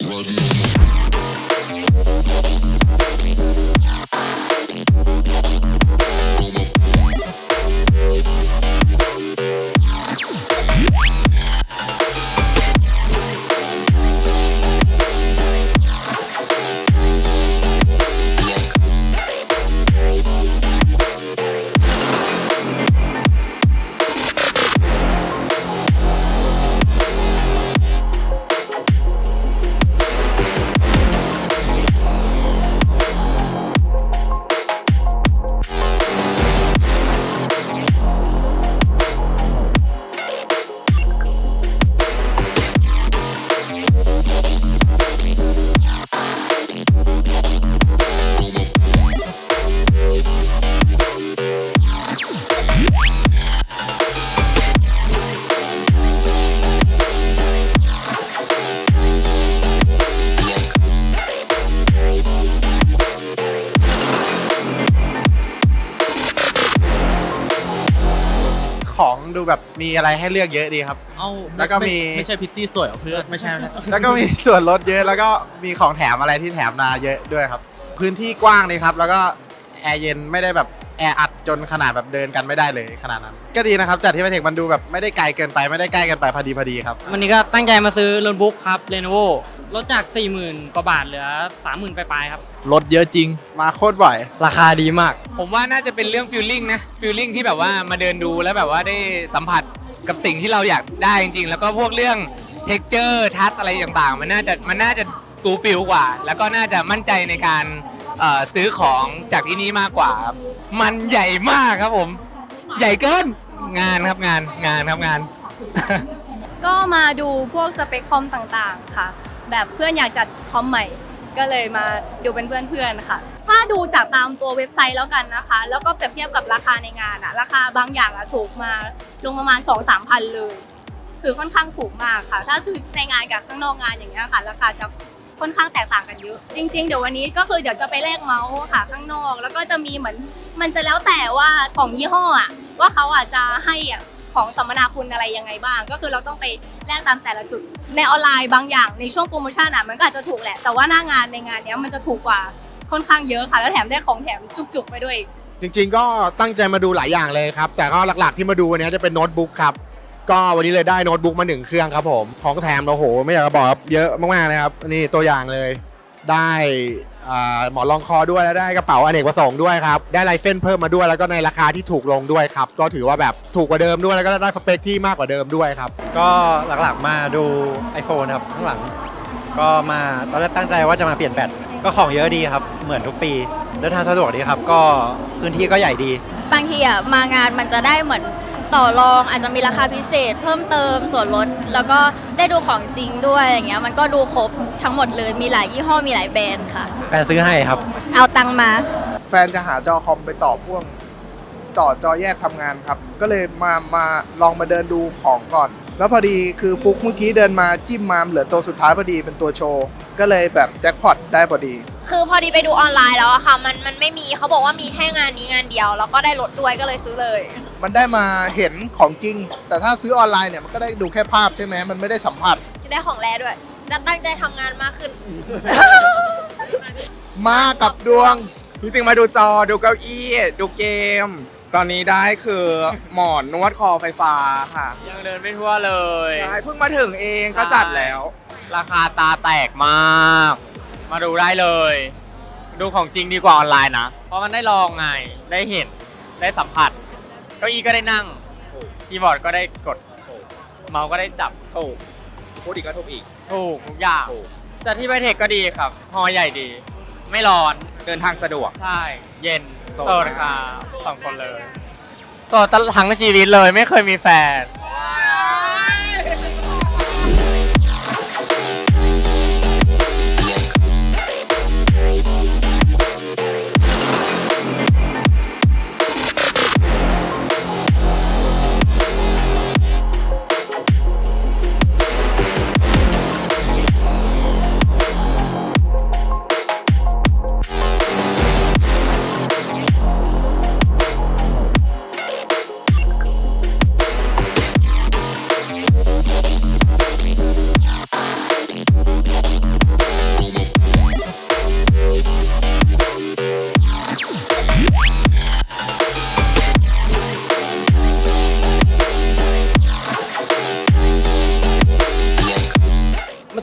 Rodney. ของดูแบบมีอะไรให้เลือกเยอะดีครับ เอาแล้วก็มี ไไม่ใช่พิตตี้สวยเหรอเพื่อนไม่ใช่ไม่ใช่แล้วก็มีส่วนลดเยอะแล้วก็มีของแถมอะไรที่แถมมาเยอะด้วยครับ พื้นที่กว้างเลยครับ แล้วก็ แอร์เย็นไม่ได้แบบแออัดจนขนาดแบบเดินกันไม่ได้เลยขนาดนั้น ก็ดีนะครับจัดที่ไบเทคมันดูแบบไม่ได้ไกลเกินไปไม่ได้ใกล้เกินไปพอดีพอดีครับ วันนี้ก็ตั้งใจมาซื้อโน้ตบุ๊กครับ Lenovo ลดจาก 40,000กว่าบาทเหลือ 30,000ปลายๆครับ รถเยอะจริง มาโคตรบ่อย ราคาดีมาก ผมว่าน่าจะเป็นเรื่องฟิลลิ่งนะฟิลลิ่งที่แบบว่ามาเดินดูแล้วแบบว่าได้สัมผัสกับสิ่งที่เราอยากได้จริงๆ แล้วก็พวกเรื่องเท็กเจอร์ทัชอะไรต่างๆ มันน่าจะมันน่าจะฟูลฟิลกว่า แล้วก็น่าจะมั่นใจในการ เอ่อซื้อของจากที่นี่มากกว่าครับมันใหญ่มากครับผม ใหญ่เกินงานครับงานงานครับงาน ก็มาดูพวกสเปคคอมต่างๆค่ะ แบบเพื่อนอยากจัดคอมใหม่ ก็เลยมาดูเป็นเพื่อนๆค่ะ ถ้าดูจากตามตัวเว็บไซต์แล้วกันนะคะ แล้วก็เปรียบเทียบกับราคาในงานอะราคาบางอย่างอะถูกมาลงประมาณ 2 3พันเลย คือค่อนข้างถูกมากค่ะ ถ้าซื้อในงานกับข้างนอกงานอย่างเงี้ยค่ะ ราคาจะ ค่อนข้างแตกต่างกันเยอะ จริง ๆ เดี๋ยววันนี้ก็คือเดี๋ยวจะไปแลกเมาส์ค่ะข้างนอก แล้วก็จะมีเหมือน มันจะแล้วแต่ว่าของยี่ห้ออะว่าเขาอาจจะให้อะของสัมมนาคุณอะไรยังไงบ้าง ก็คือเราต้องไปแลกตามแต่ละจุด ในออนไลน์บางอย่างในช่วงโปรโมชั่นอะมันก็อาจจะถูกแหละ แต่ว่าหน้างานในงานเนี้ยมันจะถูกกว่าค่อนข้างเยอะค่ะ แล้วแถมได้ของแถมจุกๆไปด้วย จริง ๆ ก็ตั้งใจมาดูหลายอย่างเลยครับ แต่ก็หลักๆที่มาดูวันนี้จะเป็นโน้ตบุ๊กครับ ก็วันนี้เลยได้โน้ตบุ๊กมาหนึ่งเครื่องครับผม ของแถมโอ้โห ไม่อยากจะบอกครับเยอะมากๆเลยครับ นี่ตัวอย่างเลย ได้อ่าหมอนรองคอด้วยแล้วได้กระเป๋าอเนกประสงค์ด้วยครับ ได้ลายเส้นเพิ่มมาด้วยแล้วก็ในราคาที่ถูกลงด้วยครับ ก็ถือว่าแบบถูกกว่าเดิมด้วยแล้วก็ได้สเปคที่มากกว่าเดิมด้วยครับ ก็หลักๆมาดู iPhone ครับข้างหลัง ก็มาตอนแรกตั้งใจว่าจะมาเปลี่ยนแบตก็ของเยอะดีครับ เหมือนทุกปีเดินทางสะดวกดีครับ ก็พื้นที่ก็ใหญ่ดี บางทีอะมางานมันจะได้เหมือน ต่อรองอาจจะมีราคาพิเศษ เพิ่มเติมส่วนลดแล้วก็ได้ดูของจริงด้วยอย่างเงี้ยมันก็ดูครบทั้งหมดเลยมีหลายยี่ห้อมีหลายแบรนด์ค่ะ แฟนซื้อให้ครับ เอาตังค์มา แฟนจะหาจอคอมไปต่อพ่วงต่อจอแยกทำงานครับ ก็เลยมามาลองมาเดินดูของก่อน แล้วพอดีคือฟุกเมื่อกี้เดินมาจิ้มมาเหลือตัวสุดท้ายพอดีเป็นตัวโชว์ก็เลยแบบแจ็คพอตได้พอดี คือพอดีไปดูออนไลน์แล้วอะค่ะ มันมันไม่มีเขาบอกว่ามีแค่งานนี้งานเดียว แล้วก็ได้ลดด้วยก็เลยซื้อเลย มันได้มาเห็นของจริง แต่ถ้าซื้อออนไลน์เนี่ยมันก็ได้ดูแค่ภาพใช่ไหมมันไม่ได้สัมผัส จะได้ของแรด้วยจะตั้งใจทำงานมากขึ้น มากับดวง จริงๆมาดูจอดูเก้าอี้ ดูเกม ตอนนี้ได้คือหมอนนวดคอไฟฟ้าค่ะยังเดินไม่ทั่วเลย ใช่เพิ่งมาถึงเองก็จัดแล้ว ราคาตาแตกมาก มาดูได้เลย ดูของจริงดีกว่าออนไลน์นะ เพราะมันได้ลองไง ได้เห็น ได้สัมผัส เก้าอี้ก็ได้นั่งคีย์บอร์ดก็ได้กดเมาส์ก็ได้จับ ถูกพูดอีกก็ถูกอีกถูกทุกอย่างจัดที่ไบเทคก็ดีครับ ฮอใหญ่ดี ไม่ร้อน เดินทางสะดวก ใช่ เย็นโสด โสดค่ะสองคนเลย โสดตลอดทั้งชีวิตเลยไม่เคยมีแฟน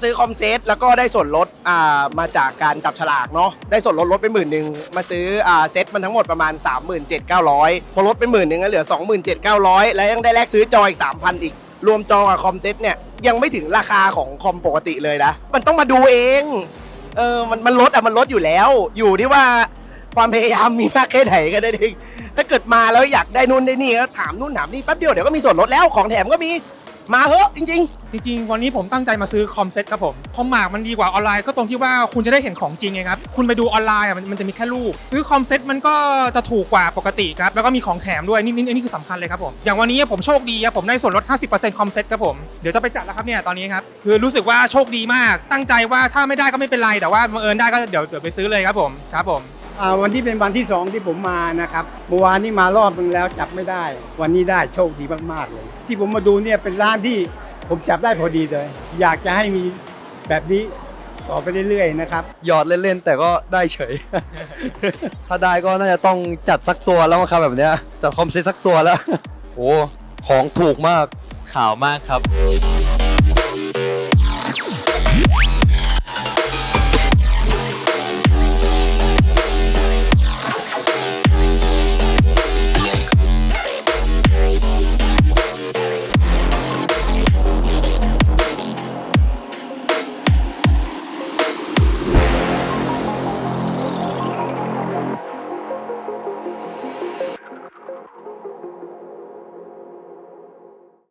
ซื้อคอมเซตแล้วก็ได้ส่วนลดอ่ามาจากการจับฉลากเนาะได้ส่วนลดลดไปหมื่นหนึ่งมาซื้ออ่าเซตมันทั้งหมดประมาณ 37,900 พอลดไปหมื่นหนึ่งก็เหลือ 27,900 แล้วยังได้แลกซื้อจออีก 3,000 อีก รวมจอกับคอมเซตเนี่ยยังไม่ถึงราคาของคอมปกติเลยนะ มันต้องมาดูเองเออมันมันลดอะมันลดอยู่แล้ว อยู่ที่ว่าความพยายามมีมากแค่ไหนก็ได้เองถ้าเกิดมาแล้วอยากได้นู่นได้นี่ก็ถามนู่นถามนี่แป๊บเดียวเดี๋ยวก็มีส่วนลดแล้วของแถมก็มี มาเถอะจริง ๆ จริงๆ วันนี้ผมตั้งใจมาซื้อคอมเซ็ตครับผม คอมหมากมันดีกว่าออนไลน์ก็ตรงที่ว่าคุณจะได้เห็นของจริงไงครับ คุณไปดูออนไลน์อะมันมันจะมีแค่รูป ซื้อคอมเซ็ตมันก็จะถูกกว่าปกติครับ แล้วก็มีของแถมด้วยนี่นี่นี่คือสำคัญเลยครับผม อย่างวันนี้ผมโชคดีครับผมได้ส่วนลด 50%คอมเซ็ตครับผม เดี๋ยวจะไปจัดแล้วครับเนี่ยตอนนี้ครับ คือรู้สึกว่าโชคดีมาก ตั้งใจว่าถ้าไม่ได้ก็ไม่เป็นไร แต่ว่าบังเอิญได้ก็เดี๋ยวเดี๋ยวไปซื้อเลยครับผม ครับผม วันที่เป็นวันที่สองที่ผมมานะครับเมื่อวานนี้มารอบนึงแล้วจับไม่ได้ วันนี้ได้โชคดีมากๆเลย ที่ผมมาดูเนี่ยเป็นร้านที่ผมจับได้พอดีเลย อยากจะให้มีแบบนี้ต่อไปเรื่อยๆนะครับหยอดเล่นๆแต่ก็ได้เฉย ถ้าได้ก็น่าจะต้องจัดสักตัวแล้วมั้งครับแบบเนี้ยจัดคอมเซ็ตสักตัวแล้วโอ้ของถูกมากข่าวมากครับ